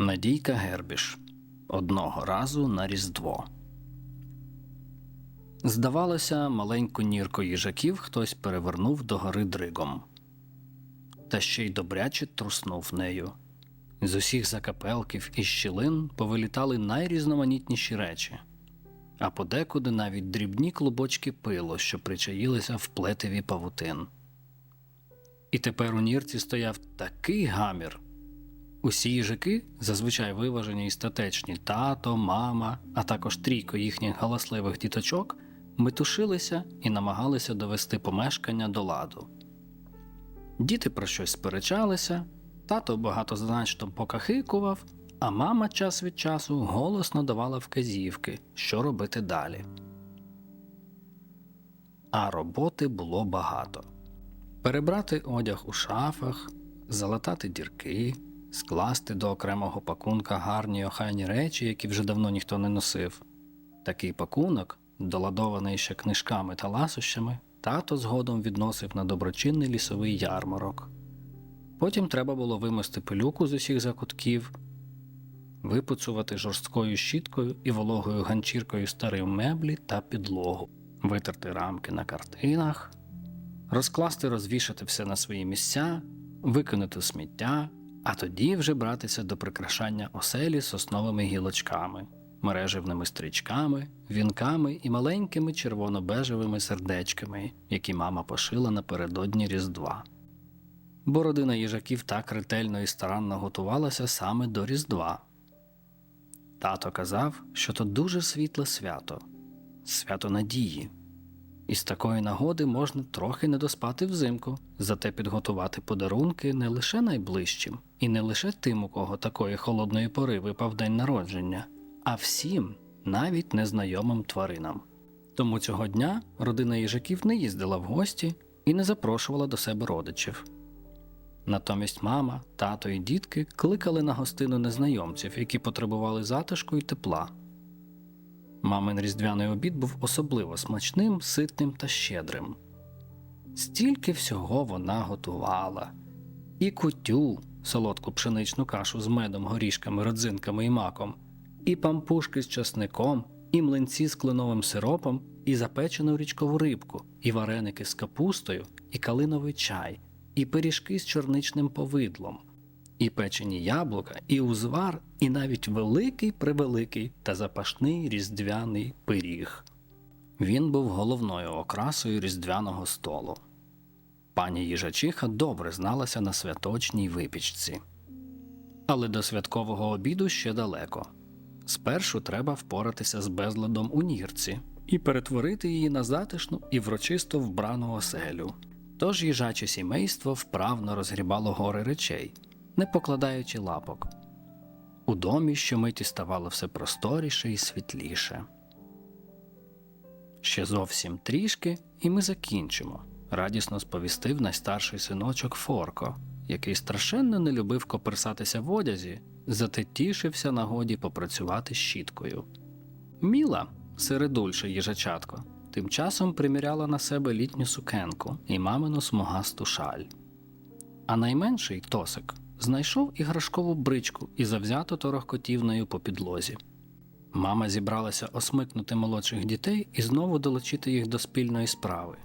Надійка Гербіш. Одного разу на Різдво. Здавалося, маленьку нірку їжаків хтось перевернув до гори дригом. Та ще й добряче труснув нею. З усіх закапелків і щілин повилітали найрізноманітніші речі, а подекуди навіть дрібні клубочки пилу, що причаїлися в плетеві павутин. І тепер у нірці стояв такий гамір. Усі їжаки, зазвичай виважені і статечні тато, мама, а також трійко їхніх галасливих діточок, метушилися і намагалися довести помешкання до ладу. Діти про щось сперечалися, тато багатозначно покахикував, а мама час від часу голосно давала вказівки, що робити далі. А роботи було багато перебрати одяг у шафах, залатати дірки, скласти до окремого пакунка гарні охайні речі, які вже давно ніхто не носив. Такий пакунок, доладований ще книжками та ласощами, тато згодом відносив на доброчинний лісовий ярмарок. Потім треба було вимести пилюку з усіх закутків, випуцувати жорсткою щіткою і вологою ганчіркою старі меблі та підлогу, витерти рамки на картинах, розкласти, розвішати все на свої місця, викинути сміття, а тоді вже братися до прикрашання оселі сосновими гілочками, мережевними стрічками, вінками і маленькими червоно-бежевими сердечками, які мама пошила напередодні Різдва. Бо родина їжаків так ретельно і старанно готувалася саме до Різдва. Тато казав, що то дуже світле свято, свято надії. І з такої нагоди можна трохи не доспати взимку, зате підготувати подарунки не лише найближчим, і не лише тим, у кого такої холодної пори випав день народження, а всім, навіть незнайомим тваринам. Тому цього дня родина їжаків не їздила в гості і не запрошувала до себе родичів. Натомість мама, тато і дітки кликали на гостину незнайомців, які потребували затишку і тепла. Мамин різдвяний обід був особливо смачним, ситним та щедрим. Стільки всього вона готувала і кутю, солодку пшеничну кашу з медом, горішками, родзинками і маком, і пампушки з часником, і млинці з кленовим сиропом, і запечену річкову рибку, і вареники з капустою, і калиновий чай, і пиріжки з чорничним повидлом і печені яблука, і узвар, і навіть великий превеликий та запашний різдвяний пиріг. Він був головною окрасою різдвяного столу. Пані їжачиха добре зналася на святочній випічці. Але до святкового обіду ще далеко. Спершу треба впоратися з безладом у нірці і перетворити її на затишну і врочисто вбрану оселю. Тож їжаче сімейство вправно розгрібало гори речей, не покладаючи лапок. У домі щомиті ставало все просторіше і світліше. Ще зовсім трішки, і ми закінчимо, радісно сповістив найстарший синочок Форко, який страшенно не любив коперсатися в одязі, зате тішився нагоді попрацювати щіткою. Міла, середульше їжачатко, тим часом приміряла на себе літню сукенку і мамину смугасту шаль. А найменший тосик знайшов іграшкову бричку і завзято торохкотів нею по підлозі. Мама зібралася осмикнути молодших дітей і знову долучити їх до спільної справи.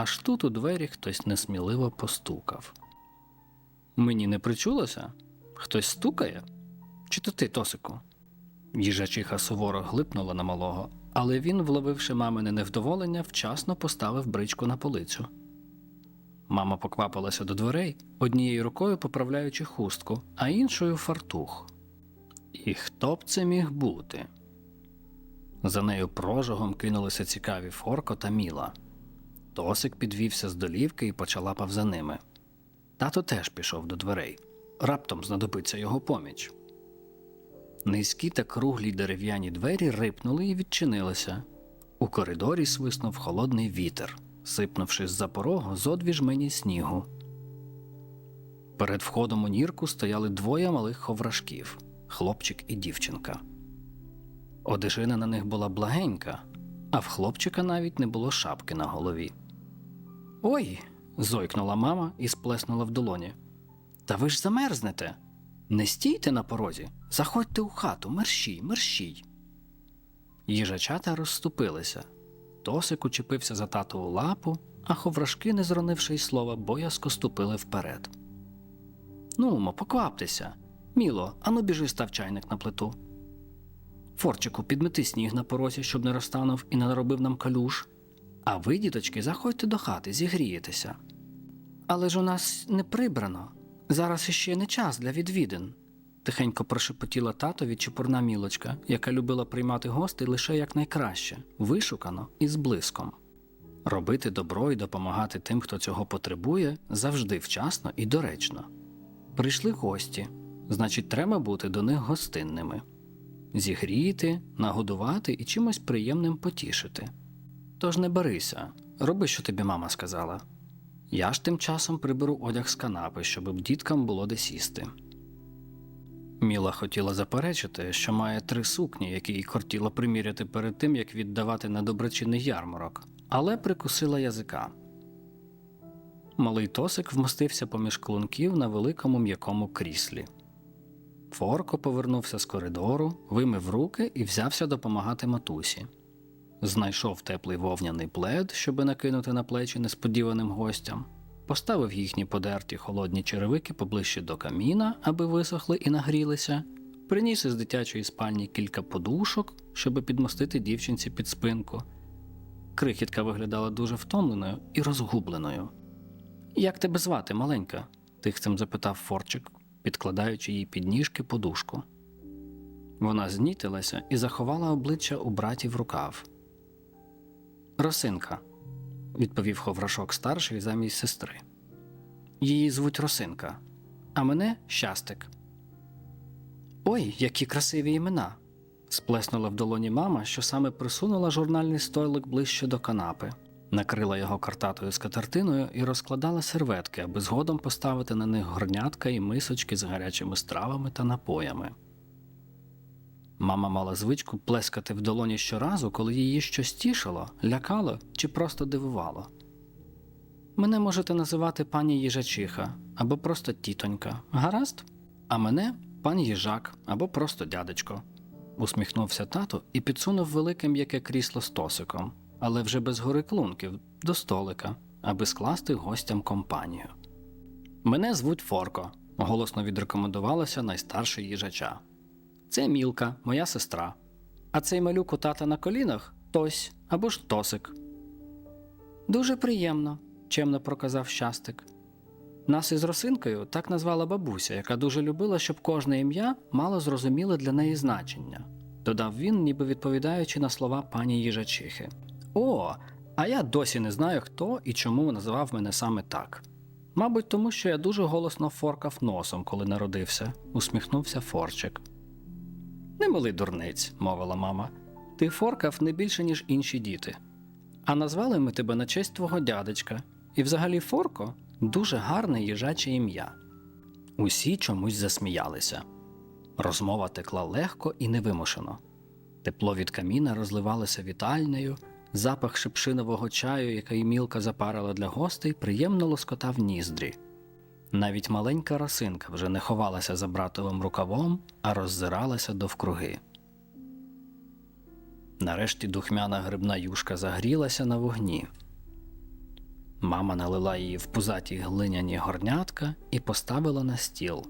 Аж тут у двері хтось несміливо постукав. Мені не причулося? Хтось стукає? Чи то ти, Тосику? Їжачиха суворо глипнула на малого, але він, вловивши мамине невдоволення, вчасно поставив бричку на полицю. Мама поквапилася до дверей, однією рукою поправляючи хустку, а іншою фартух. І хто б це міг бути? За нею прожогом кинулися цікаві Форко та Міла. Тосик підвівся з долівки і почалапав за ними. Тато теж пішов до дверей. Раптом знадобиться його поміч. Низькі та круглі дерев'яні двері рипнули і відчинилися. У коридорі свиснув холодний вітер сипнувши з-за порогу зо дві жмені снігу. Перед входом у нірку стояли двоє малих ховрашків хлопчик і дівчинка. Одежина на них була благенька, а в хлопчика навіть не було шапки на голові. Ой. зойкнула мама і сплеснула в долоні. Та ви ж замерзнете. Не стійте на порозі, заходьте у хату, мерщій, мерщій. Їжачата розступилися. Тосик учепився за татову лапу, а ховрашки, не зронивши й слова, боязко ступили вперед. Нумо, покваптеся. Міло, ану біжи став чайник на плиту. Форчику, підмети сніг на порозі, щоб не розтанув і не наробив нам калюш. А ви, діточки, заходьте до хати, зігрієтеся. Але ж у нас не прибрано. Зараз іще не час для відвідин. Тихенько прошепотіла татові чепурна мілочка, яка любила приймати гостей лише якнайкраще, вишукано і з блиском. Робити добро і допомагати тим, хто цього потребує, завжди вчасно і доречно. Прийшли гості, значить, треба бути до них гостинними, зігріти, нагодувати і чимось приємним потішити. Тож не барися, роби, що тобі мама сказала. Я ж тим часом приберу одяг з канапи, щоб діткам було де сісти. Міла хотіла заперечити, що має три сукні, які їй кортіло приміряти перед тим, як віддавати на доброчинний ярмарок, але прикусила язика. Малий тосик вмостився поміж клунків на великому м'якому кріслі. Форко повернувся з коридору, вимив руки і взявся допомагати матусі. Знайшов теплий вовняний плед, щоби накинути на плечі несподіваним гостям, поставив їхні подерті холодні черевики поближче до каміна, аби висохли і нагрілися, приніс із дитячої спальні кілька подушок, щоби підмостити дівчинці під спинку. Крихітка виглядала дуже втомленою і розгубленою. Як тебе звати, маленька? тихцем запитав Форчик, підкладаючи їй під ніжки подушку. Вона знітилася і заховала обличчя у браті в рукав. Росинка, відповів ховрашок старший замість сестри. Її звуть Росинка, а мене щастик. Ой, які красиві імена. сплеснула в долоні мама, що саме присунула журнальний стойлик ближче до канапи, накрила його картатою скатертиною і розкладала серветки, аби згодом поставити на них горнятка і мисочки з гарячими стравами та напоями. Мама мала звичку плескати в долоні щоразу, коли її щось тішило, лякало чи просто дивувало. Мене можете називати пані їжачиха або просто тітонька, гаразд? А мене пан їжак або просто дядечко. усміхнувся тато і підсунув велике м'яке крісло з тосиком, але вже без гори клунків, до столика, аби скласти гостям компанію. Мене звуть Форко, голосно відрекомендувалася найстарша їжача. Це Мілка, моя сестра. А цей малюк у тата на колінах тось або ж тосик. Дуже приємно, чемно проказав щастик. Нас із росинкою так назвала бабуся, яка дуже любила, щоб кожне ім'я мало зрозуміле для неї значення, додав він, ніби відповідаючи на слова пані їжачихи. О, а я досі не знаю, хто і чому називав мене саме так. Мабуть, тому що я дуже голосно форкав носом, коли народився, усміхнувся Форчик. Не милий дурниць, мовила мама. Ти форкав не більше, ніж інші діти. А назвали ми тебе на честь твого дядечка. І взагалі Форко дуже гарне їжаче ім'я. Усі чомусь засміялися. Розмова текла легко і невимушено. Тепло від каміна розливалося вітальнею, запах шипшинового чаю, який мілка запарила для гостей, приємно лоскотав ніздрі. Навіть маленька росинка вже не ховалася за братовим рукавом, а роззиралася довкруги. Нарешті духмяна грибна юшка загрілася на вогні. Мама налила її в пузаті глиняні горнятка і поставила на стіл.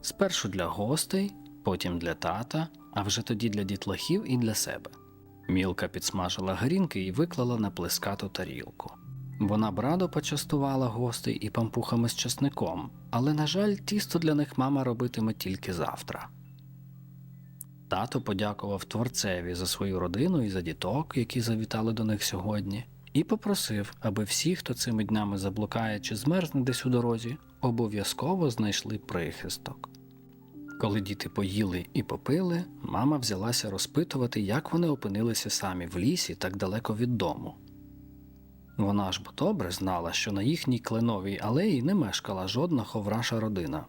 Спершу для гостей, потім для тата, а вже тоді для дітлахів і для себе. Мілка підсмажила грінки і виклала на плескату тарілку. Вона б радо почастувала гостей і пампухами з часником, але, на жаль, тісто для них мама робитиме тільки завтра. Тато подякував творцеві за свою родину і за діток, які завітали до них сьогодні, і попросив, аби всі, хто цими днями заблукає чи змерзне десь у дорозі, обов'язково знайшли прихисток. Коли діти поїли і попили, мама взялася розпитувати, як вони опинилися самі в лісі так далеко від дому. Вона ж бо добре знала, що на їхній кленовій алеї не мешкала жодна ховраша родина.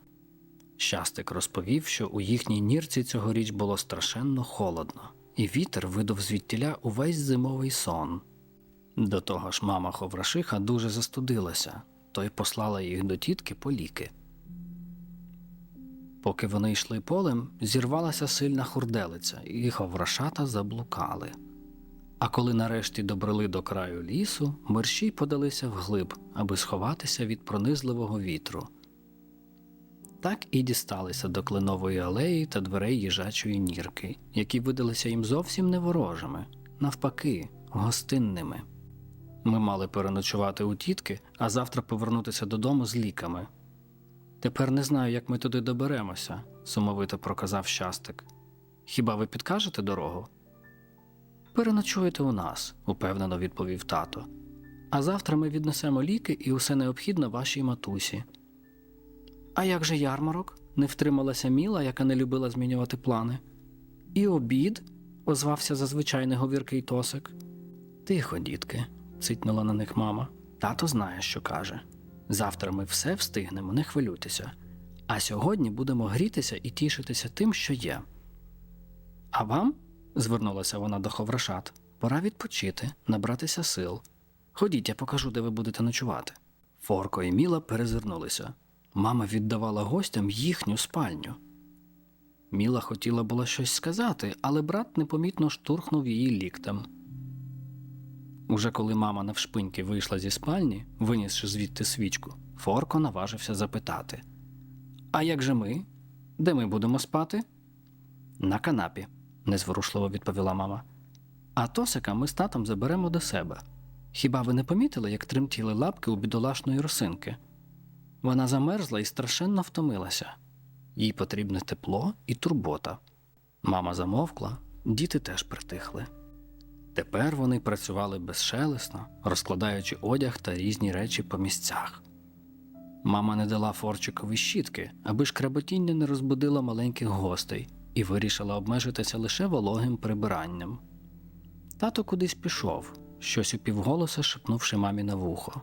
Щастик розповів, що у їхній нірці цьогоріч було страшенно холодно, і вітер видав звідтіля увесь зимовий сон. До того ж, мама ховрашиха дуже застудилася, то й послала їх до тітки по ліки. Поки вони йшли полем, зірвалася сильна хурделиця, і ховрашата заблукали. А коли нарешті добрели до краю лісу, мерщій подалися вглиб, аби сховатися від пронизливого вітру. Так і дісталися до кленової алеї та дверей їжачої нірки, які видалися їм зовсім не ворожими, навпаки, гостинними. Ми мали переночувати у тітки, а завтра повернутися додому з ліками. Тепер не знаю, як ми туди доберемося, сумовито проказав щастик. Хіба ви підкажете дорогу? Переночуєте у нас, упевнено відповів тато. А завтра ми віднесемо ліки і усе необхідне вашій матусі. А як же ярмарок? не втрималася Міла, яка не любила змінювати плани. І обід, озвався зазвичай неговіркий тосик. Тихо, дітки, цитнула на них мама. Тато знає, що каже. Завтра ми все встигнемо, не хвилюйтеся. А сьогодні будемо грітися і тішитися тим, що є. А вам, звернулася вона до ховрашат, пора відпочити, набратися сил. Ходіть, я покажу, де ви будете ночувати. Форко і Міла перезирнулися. Мама віддавала гостям їхню спальню. Міла хотіла було щось сказати, але брат непомітно штурхнув її ліктем. Уже коли мама навшпиньки вийшла зі спальні, винісши звідти свічку, Форко наважився запитати: А як же ми? Де ми будемо спати? На канапі, незворушливо відповіла мама. А Тосика ми з татом заберемо до себе. Хіба ви не помітили, як тремтіли лапки у бідолашної росинки? Вона замерзла і страшенно втомилася. Їй потрібне тепло і турбота. Мама замовкла, діти теж притихли. Тепер вони працювали безшелесно, розкладаючи одяг та різні речі по місцях. Мама не дала Форчикові щітки, аби шкреботіння не розбудило маленьких гостей, і вирішила обмежитися лише вологим прибиранням. Тато кудись пішов, щось упівголоса шепнувши мамі на вухо.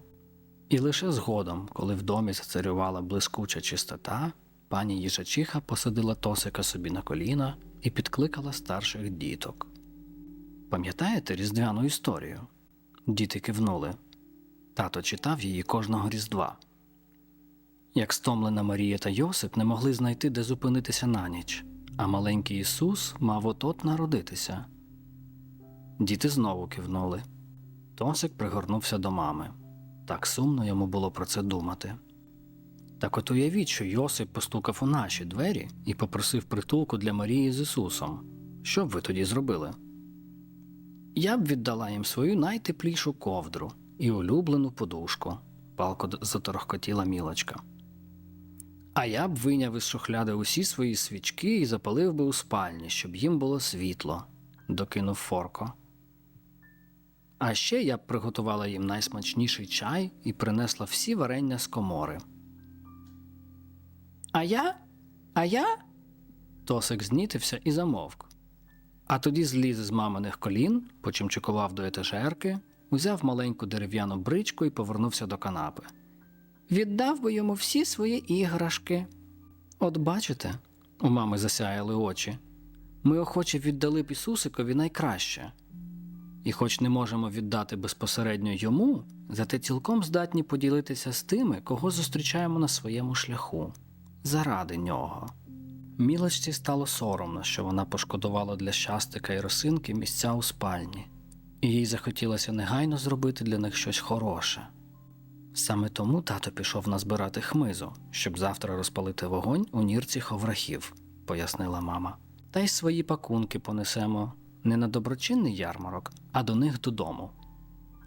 І лише згодом, коли в домі зацарювала блискуча чистота, пані їжачиха посадила Тосика собі на коліна і підкликала старших діток. Пам'ятаєте різдвяну історію? Діти кивнули. Тато читав її кожного різдва. Як стомлена Марія та Йосип не могли знайти, де зупинитися на ніч, а маленький Ісус мав от-от народитися. Діти знову кивнули. Тосик пригорнувся до мами. Так сумно йому було про це думати. Так от уявіть, що Йосип постукав у наші двері і попросив притулку для Марії з Ісусом. Що б ви тоді зробили? Я б віддала їм свою найтеплішу ковдру і улюблену подушку, палко заторохкотіла мілочка. А я б вийняв із шухляди усі свої свічки і запалив би у спальні, щоб їм було світло, докинув Форко. А ще я б приготувала їм найсмачніший чай і принесла всі варення з комори. А я? А я? Тосик знітився і замовк. А тоді зліз з маминих колін, почимчикував до етажерки, узяв маленьку дерев'яну бричку і повернувся до канапи. Віддав би йому всі свої іграшки. От бачите, у мами засяяли очі. Ми охоче віддали б Ісусикові найкраще. І хоч не можемо віддати безпосередньо йому, зате цілком здатні поділитися з тими, кого зустрічаємо на своєму шляху, заради нього. Мілочці стало соромно, що вона пошкодувала для щастика і росинки місця у спальні, і їй захотілося негайно зробити для них щось хороше. Саме тому тато пішов назбирати хмизу, щоб завтра розпалити вогонь у нірці ховрахів, пояснила мама. Та й свої пакунки понесемо не на доброчинний ярмарок, а до них додому.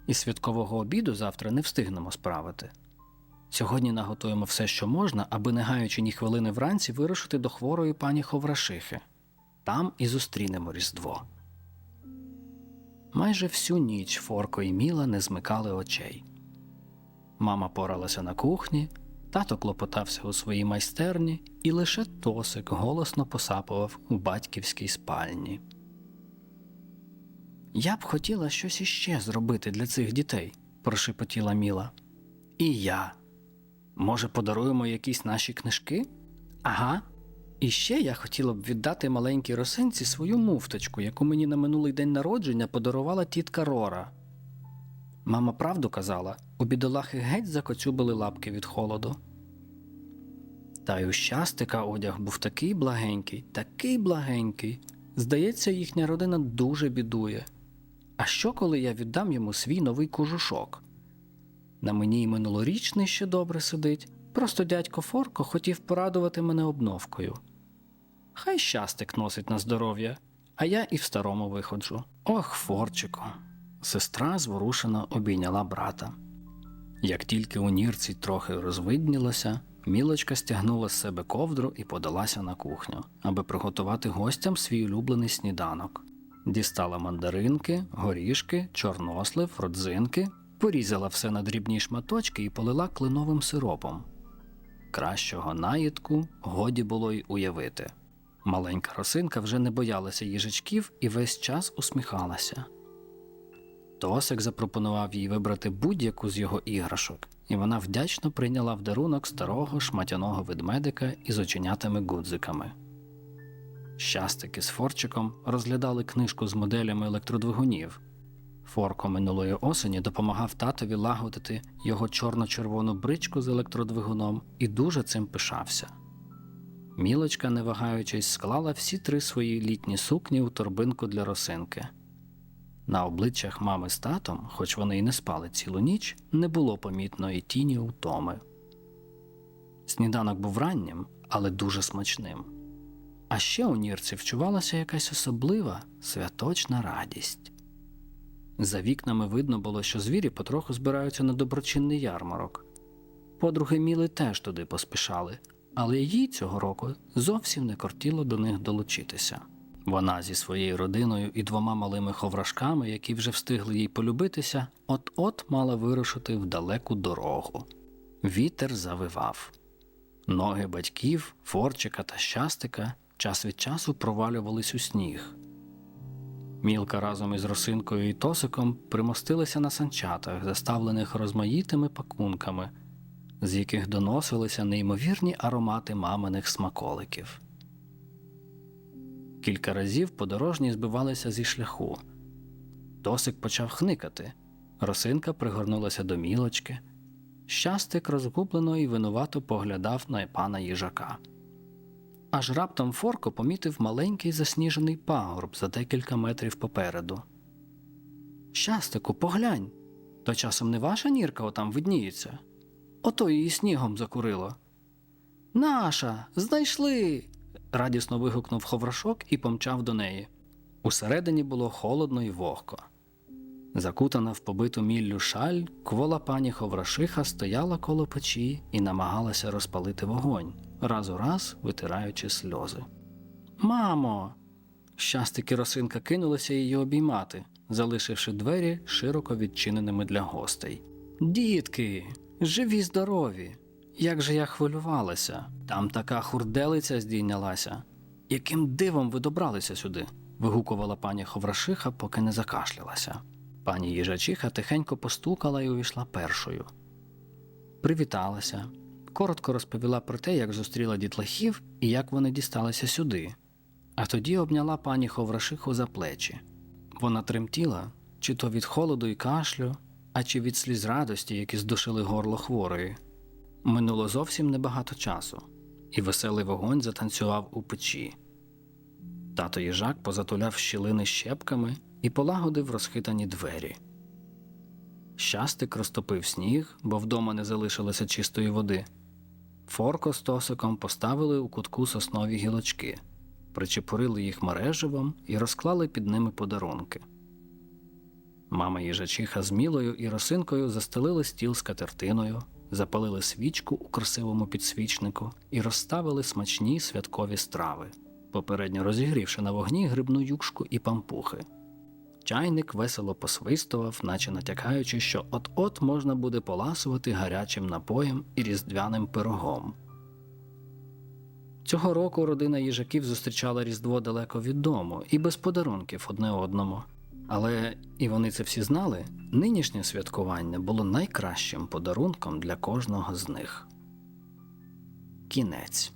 І святкового обіду завтра не встигнемо справити. Сьогодні наготуємо все, що можна, аби не гаючи ні хвилини вранці вирушити до хворої пані Ховрашихи. Там і зустрінемо Різдво. Майже всю ніч Форко і Міла не змикали очей. Мама поралася на кухні, тато клопотався у своїй майстерні, і лише Тосик голосно посапував у батьківській спальні. Я б хотіла щось іще зробити для цих дітей, прошепотіла Міла. І я. Може, подаруємо якісь наші книжки? Ага. І ще я хотіла б віддати маленькій росинці свою муфточку, яку мені на минулий день народження подарувала тітка Рора. Мама правду казала, у бідолахи геть закоцюбили лапки від холоду. Та й у щастика одяг був такий благенький, такий благенький. Здається, їхня родина дуже бідує. А що, коли я віддам йому свій новий кожушок? На мені й минулорічний ще добре сидить, просто дядько Форко хотів порадувати мене обновкою. Хай щастик носить на здоров'я, а я і в старому виходжу. Ох, Форчику. Сестра зворушено обійняла брата. Як тільки у нірці трохи розвиднілося, мілочка стягнула з себе ковдру і подалася на кухню, аби приготувати гостям свій улюблений сніданок. Дістала мандаринки, горішки, чорнослив, родзинки, порізала все на дрібні шматочки і полила кленовим сиропом. Кращого наїдку годі було й уявити. Маленька росинка вже не боялася їжачків і весь час усміхалася. Тосик запропонував їй вибрати будь-яку з його іграшок, і вона вдячно прийняла в дарунок старого шматяного ведмедика із оченятими гудзиками. Щастики з Форчиком розглядали книжку з моделями електродвигунів. Форко минулої осені допомагав татові лагодити його чорно-червону бричку з електродвигуном і дуже цим пишався. Мілочка, не вагаючись, склала всі три свої літні сукні у торбинку для росинки. На обличчях мами з татом, хоч вони й не спали цілу ніч, не було помітно і тіні утоми. Сніданок був раннім, але дуже смачним. А ще у нірці вчувалася якась особлива святочна радість. За вікнами видно було, що звірі потроху збираються на доброчинний ярмарок. Подруги Міли теж туди поспішали, але їй цього року зовсім не кортіло до них долучитися. Вона зі своєю родиною і двома малими ховрашками, які вже встигли їй полюбитися, от-от мала вирушити в далеку дорогу. Вітер завивав. Ноги батьків, форчика та щастика час від часу провалювались у сніг. Мілка разом із росинкою і тосиком примостилися на санчатах, заставлених розмаїтими пакунками, з яких доносилися неймовірні аромати маминих смаколиків. Кілька разів подорожні збивалися зі шляху. Тосик почав хникати. Росинка пригорнулася до мілочки. Щастик розгублено і винувато поглядав на пана їжака. Аж раптом Форко помітив маленький засніжений пагорб за декілька метрів попереду. Щастику, поглянь. То часом не ваша нірка отам видніється. Ото її снігом закурило. Наша, знайшли. Радісно вигукнув ховрашок і помчав до неї. Усередині було холодно і вогко. Закутана в побиту міллю шаль, квола пані Ховрашиха стояла коло печі і намагалася розпалити вогонь, раз у раз витираючи сльози. Мамо. Щастики росинка кинулася її обіймати, залишивши двері широко відчиненими для гостей. Дітки, живі, здорові! Як же я хвилювалася, там така хурделиця здійнялася. Яким дивом ви добралися сюди? вигукувала пані Ховрашиха, поки не закашлялася. Пані їжачиха тихенько постукала і увійшла першою. Привіталася, коротко розповіла про те, як зустріла дітлахів і як вони дісталися сюди, а тоді обняла пані Ховрашиху за плечі. Вона тремтіла, чи то від холоду і кашлю, а чи від сліз радості, які здушили горло хворої. Минуло зовсім небагато часу, і веселий вогонь затанцював у печі. Тато їжак позатуляв щілини щепками і полагодив розхитані двері. Щастик розтопив сніг, бо вдома не залишилося чистої води. Форко з тосиком поставили у кутку соснові гілочки, причепурили їх мереживом і розклали під ними подарунки. Мама їжачиха з мілою і росинкою застелили стіл з катертиною, запалили свічку у красивому підсвічнику і розставили смачні святкові страви, попередньо розігрівши на вогні грибну юшку і пампухи. Чайник весело посвистував, наче натякаючи, що от-от можна буде поласувати гарячим напоєм і різдвяним пирогом. Цього року родина їжаків зустрічала Різдво далеко від дому і без подарунків одне одному. Але і вони це всі знали, нинішнє святкування було найкращим подарунком для кожного з них. Кінець.